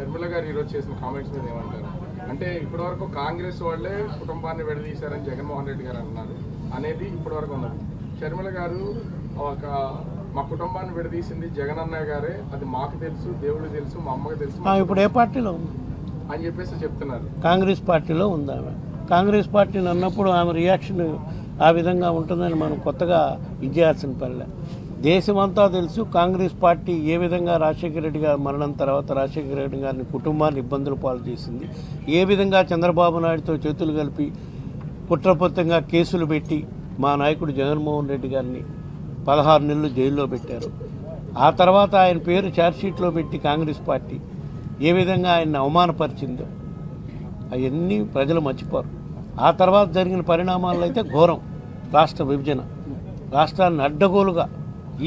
షర్మిల గారు ఈరోజు చేసిన కామెంట్స్ మీద ఏమంటారు? అంటే ఇప్పటివరకు కాంగ్రెస్ వాళ్ళే కుటుంబాన్ని విడదీశారని జగన్మోహన్ రెడ్డి గారు అన్నారు అనేది ఇప్పటివరకు ఉన్నది. షర్మిల గారు ఒక మా కుటుంబాన్ని విడదీసింది జగన్ అన్నయ్య గారే. అది మాకు తెలుసు దేవుడికి తెలుసు మా అమ్మకి తెలుసు ఇప్పుడు ఏ పార్టీలో ఉంది? అని చెప్పేసి చెప్తున్నారు. కాంగ్రెస్ పార్టీలో ఉంది ఆమె? కాంగ్రెస్ పార్టీని అన్నప్పుడు ఆమె రియాక్షన్ ఆ విధంగా ఉంటుందని మనం కొత్తగా ఇచ్చేయాల్సిన పనిలే దేశమంతా తెలుసు కాంగ్రెస్ పార్టీ ఏ విధంగా రాజశేఖర రెడ్డి గారి మరణం తర్వాత రాజశేఖర రెడ్డి గారిని కుటుంబాన్ని ఇబ్బందులు పాలు చేసింది ఏ విధంగా చంద్రబాబు నాయుడుతో చేతులు కలిపి కుట్రపూరితంగా కేసులు పెట్టి మా నాయకుడు జగన్మోహన్ రెడ్డి గారిని పదహారు నెలలు జైల్లో పెట్టారు. ఆ తర్వాత ఆయన పేరు ఛార్జ్షీట్లో పెట్టి కాంగ్రెస్ పార్టీ ఏ విధంగా ఆయన్ని అవమానపరిచిందో అవన్నీ ప్రజలు మర్చిపోరు. ఆ తర్వాత జరిగిన పరిణామాలు అయితే ఘోరం. రాష్ట్ర విభజన. రాష్ట్రాన్ని అడ్డగోలుగా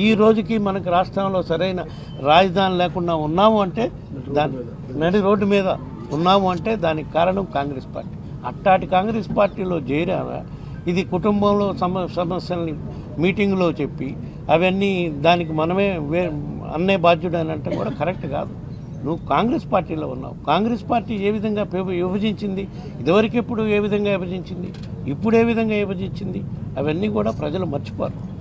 ఈ రోజుకి మనకు రాష్ట్రంలో సరైన రాజధాని లేకుండా ఉన్నాము అంటే దాని నడి రోడ్డు మీద ఉన్నాము అంటే దానికి కారణం కాంగ్రెస్ పార్టీ. అట్టాటి కాంగ్రెస్ పార్టీలో చేరారా? ఇది కుటుంబంలో సమ సమస్యల్ని మీటింగ్లో చెప్పి అవన్నీ దానికి మనమే వే అన్నే బాధ్యుడని అంటే కూడా కరెక్ట్ కాదు. నువ్వు కాంగ్రెస్ పార్టీలో ఉన్నావు. కాంగ్రెస్ పార్టీ ఏ విధంగా విభజించింది? ఇదివరకు ఎప్పుడు ఏ విధంగా విభజించింది? ఇప్పుడు ఏ విధంగా విభజించింది? అవన్నీ కూడా ప్రజలు మర్చిపోరు.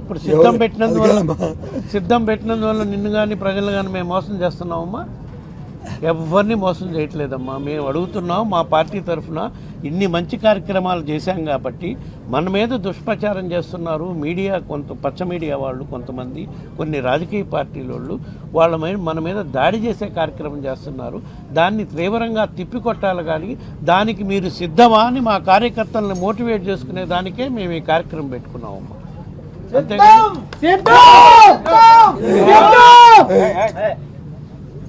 ఇప్పుడు సిద్ధం పెట్టినందువల్ల. సిద్ధం పెట్టినందువల్ల నిన్ను కానీ ప్రజలు కానీ మేము మోసం చేస్తున్నామమ్మా? ఎవరిని మోసం చేయట్లేదమ్మా. మేము అడుగుతున్నాం మా పార్టీ తరఫున ఇన్ని మంచి కార్యక్రమాలు చేశాం కాబట్టి మన మీద దుష్ప్రచారం చేస్తున్నారు మీడియా కొంత పచ్చ మీడియా వాళ్ళు కొంతమంది కొన్ని రాజకీయ పార్టీల వాళ్ళు. వాళ్ళ మీద మన మీద దాడి చేసే కార్యక్రమం చేస్తున్నారు. దాన్ని తీవ్రంగా తిప్పికొట్టాలి కానీ దానికి మీరు సిద్ధమా అని మా కార్యకర్తలను మోటివేట్ చేసుకునే దానికే మేము ఈ కార్యక్రమం పెట్టుకున్నామమ్మా. అంతేగాని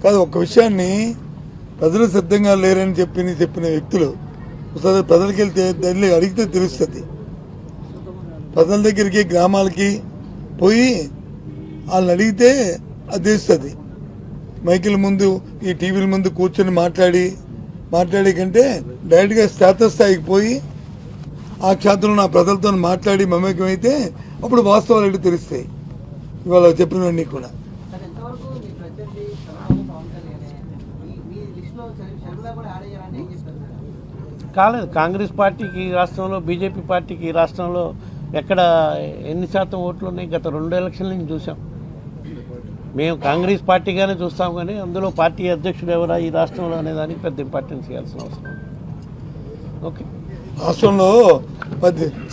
కాదు ఒక విషయాన్ని ప్రజలు సిద్ధంగా లేరని చెప్పి చెప్పిన వ్యక్తులు ఒకసారి ప్రజలకి వెళ్తే దాన్ని అడిగితే తెలుస్తుంది. ప్రజల దగ్గరికి గ్రామాలకి పోయి వాళ్ళని అడిగితే అది తెలుస్తుంది. మైకిల ముందు ఈ టీవీల ముందు కూర్చొని మాట్లాడి మాట్లాడే కంటే డైరెక్ట్గా క్షేత్ర స్థాయికి పోయి ఆ క్షేత్రంలో నా ప్రజలతో మాట్లాడి మమేకమైతే అప్పుడు వాస్తవాలు ఏంటో తెలుస్తాయి. ఇవాళ చెప్పినవన్నీ కూడా. కాలేదు. కాంగ్రెస్ పార్టీకి ఈ రాష్ట్రంలో బీజేపీ పార్టీకి ఈ రాష్ట్రంలో ఎక్కడ ఎన్ని శాతం ఓట్లు ఉన్నాయి? గత రెండు ఎలక్షన్ల నుంచి చూసాం మేము కాంగ్రెస్ పార్టీగానే చూస్తాం కానీ అందులో పార్టీ అధ్యక్షుడు ఎవరా ఈ రాష్ట్రంలో అనే దానికి పెద్ద ఇంపార్టెన్స్ ఇవ్వాల్సిన అవసరం. ఓకే. రాష్ట్రంలో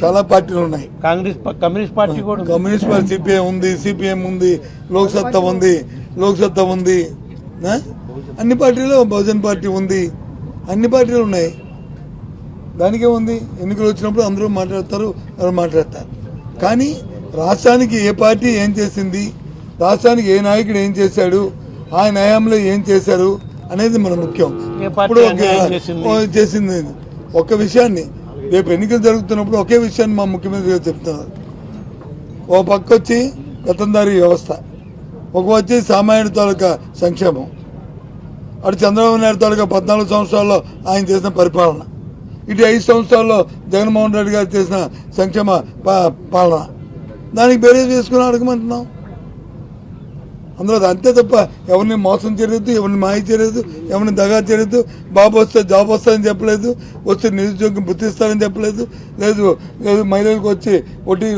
చాలా పార్టీలు ఉన్నాయి. కాంగ్రెస్ కమ్యూనిస్ట్ పార్టీ కూడా. కమ్యూనిస్ట్ పార్టీ సిపిఐ ఉంది సిపిఎం ఉంది లోక్సత్తా ఉంది లోక్సత్తా ఉంది? అన్ని పార్టీలు బహుజన్ పార్టీ ఉంది. అన్ని పార్టీలు ఉన్నాయి. దానికే ఉంది. ఎన్నికలు వచ్చినప్పుడు అందరూ మాట్లాడతారు ఎవరు మాట్లాడతారు. కానీ రాష్ట్రానికి ఏ పార్టీ ఏం చేసింది రాష్ట్రానికి ఏ నాయకుడు ఏం చేశాడు ఆయన హయాంలో ఏం చేశారు అనేది మన ముఖ్యం. ఇప్పుడు ఒక- చేసింది? ఒక్క విషయాన్ని రేపు ఎన్నికలు జరుగుతున్నప్పుడు ఒకే విషయాన్ని మా ముఖ్యమంత్రి గారు చెప్తున్నారు. ఓ పక్క వచ్చి గతందారి వ్యవస్థ ఒక వచ్చి సామాన్యుడి తాలూకా సంక్షేమం అటు చంద్రబాబు నాయుడు తాలూకా పద్నాలుగు సంవత్సరాల్లో ఆయన చేసిన పరిపాలన. ఇటు ఐదు సంవత్సరాల్లో జగన్మోహన్ రెడ్డి గారు చేసిన సంక్షేమ పా- పాలన. దానికి బేరేజ్ వేసుకుని అడగమంటున్నాం. అందులో అంతే తప్ప ఎవరిని మోసం చేయలేదు ఎవరిని మాయ చేయలేదు ఎవరిని దగా చేయలేదు బాబు వస్తే జాబ్ వస్తుందని చెప్పలేదు వస్తే నిరుద్యోగం గుర్తిస్తారని చెప్పలేదు లేదు లేదు మహిళలకు వచ్చి వడ్డీ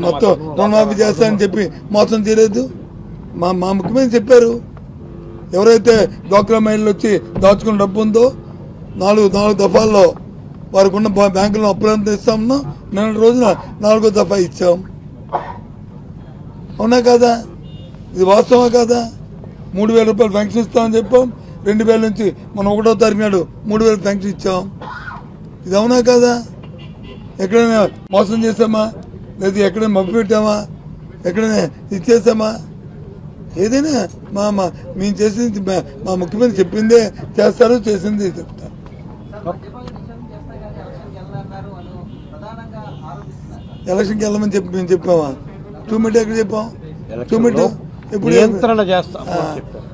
మొత్తం రుణమాఫీ చేస్తారని చెప్పి మోసం చేయలేదు. మా మా ముఖ్యమంత్రి చెప్పారు. ఎవరైతే డోక్రా మహిళలు వచ్చి దాచుకున్న డబ్బు ఉందో నాలుగు నాలుగు దఫాల్లో వారికి ఉన్న బా- బ్యాంకులో అప్పులంతా ఇస్తామన్నా నిన్న రోజున నాలుగో దఫా ఇచ్చాం. అవునా కదా? ఇది వాస్తవా కదా? మూడు వేల రూపాయలు పెన్షన్ ఇస్తామని చెప్పాం. రెండు వేల నుంచి మనం ఒకటో తారీఖు నాడు మూడు వేలు పెన్షన్ ఇచ్చాం. ఇది అవునా కదా? ఎక్కడైనా మోసం చేసామా లేదా ఎక్కడైనా మబ్బు పెట్టామా? ఎక్కడైనా ఇచ్చేసామా ఏదైనా మా మా మేము చేసింది మా- మా ముఖ్యమంత్రి చెప్పిందే చేస్తారు చేసింది చెప్తారు ఎలక్షన్కి వెళ్ళమని చెప్పి మేము చెప్పామా? టూ మినిట్ ఎక్కడ చెప్పాం? టూ మినిట్ ఇప్పుడు నియంత్రణ చేస్తాం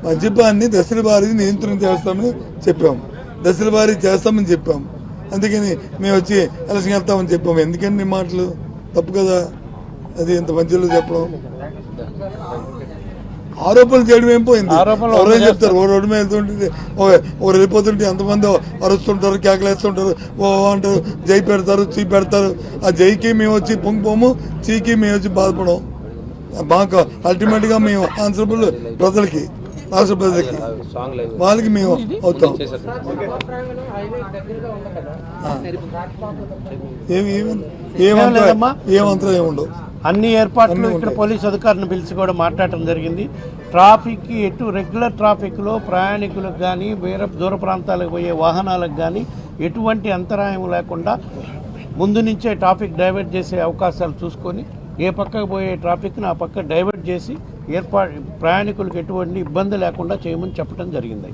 మద్యపాన్ని దశల వారీ నియంత్రణ చేస్తామని చెప్పాము దశల వారీ చేస్తామని చెప్పాము అందుకని మేము వచ్చి ఎలక్షన్ వెళ్తామని చెప్పాము ఎందుకని నీ మాటలు? తప్పు కదా? అది ఇంత మంచిలో చెప్పడం. ఆరోపణలు చేయడం ఏం పోయింది? ఎవరైనా. చెప్తారు? ఓ రోడ్డు మీద వెళ్తుంటే ఓ వెళ్ళిపోతుంటే ఎంతమంది అరుస్తుంటారు కేకలేస్తుంటారు ఓ అంటారు జై పెడతారు చీ పెడతారు. ఆ జైకి మేము వచ్చి పొంగిపోము చీకి మేము వచ్చి బాధపడం మాకు అల్టిమేట్గా మేము ఆన్సరబుల్ ప్రజలకి రాష్ట్ర ప్రజలకి. వాళ్ళకి మేము అవుతాం. ఏమి ఏమి- ఏమంతా. ఏమంతా ఏముండవు? అన్ని ఏర్పాట్లు ఇక్కడ. పోలీస్ అధికారులను పిలిచి కూడా మాట్లాడటం జరిగింది ట్రాఫిక్కి ఎటు రెగ్యులర్ ట్రాఫిక్లో ప్రయాణికులకు కానీ వేరే దూర ప్రాంతాలకు పోయే వాహనాలకు కానీ ఎటువంటి అంతరాయం లేకుండా ముందు నుంచే ట్రాఫిక్ డైవర్ట్ చేసే అవకాశాలు చూసుకొని ఏ పక్కకు పోయే ట్రాఫిక్ని ఆ పక్క డైవర్ట్ చేసి ఏర్పాటు ప్రయాణికులకు ఎటువంటి ఇబ్బంది లేకుండా చేయమని చెప్పడం జరిగింది